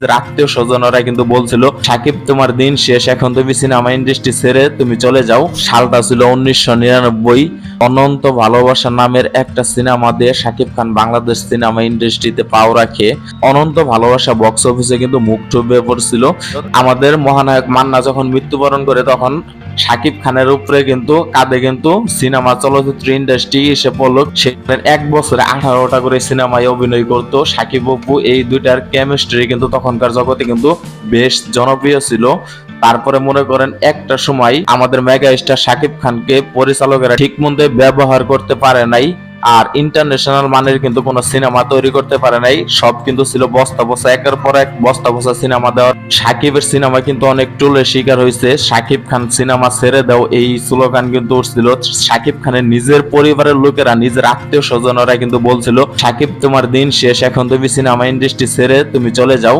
আত্মীয় স্বজনরা কিন্তু বলছিল, সাকিব, তোমার দিন শেষ, এখন তুমি সিনেমা ইন্ডাস্ট্রি ছেড়ে তুমি চলে যাও। সালটা ছিল উনিশশো নিরানব্বই। অনন্ত ভালোবাসা নামের একটা সিনেমা দিয়ে সাকিব খান বাংলাদেশ সিনেমা ইন্ডাস্ট্রিতে পাও রাখে। অনন্ত ভালোবাসা বক্স অফিসে কিন্তু মুখ টুবে পড়ছিল। আমাদের মহানায়ক মান্না যখন মৃত্যুবরণ করে তখন সাকিব খানের উপরে কিন্তু কাঁধে কিন্তু সিনেমা চলচ্চিত্র ইন্ডাস্ট্রি এসে পড়ল। সেখানে এক বছরে আঠারোটা করে সিনেমায় অভিনয় করতো সাকিব অপু এই দুইটার কেমিস্ট্রি কিন্তু তখনকার জগতে কিন্তু বেশ জনপ্রিয় ছিল। তারপরে মনে করেন একটা সময় আমাদের মেগা স্টার সাকিব খানকে পরিচালকেরা ঠিক মতো ব্যবহার করতে পারে নাই। আর ইন্টারন্যাশনাল মানের কিন্তু কোনো সিনেমা তৈরি করতে পারে নাই। সব কিন্তু ছিল বস্তা বস্তা একের পর এক বস্তা বসা সিনেমা দেওয়ার। সাকিবের সিনেমা কিন্তু অনেক টুলের শিকার হয়েছে। সাকিব খান সিনেমা ছেড়ে দাও, এই স্লোগান কিন্তু উঠছিল। সাকিব খানের নিজের পরিবারের লোকেরা, নিজের আত্মীয় স্বজনরা কিন্তু বলছিল, সাকিব, তোমার দিন শেষ। এখন তুমি সিনেমা ইন্ডাস্ট্রি ছেড়ে তুমি চলে যাও।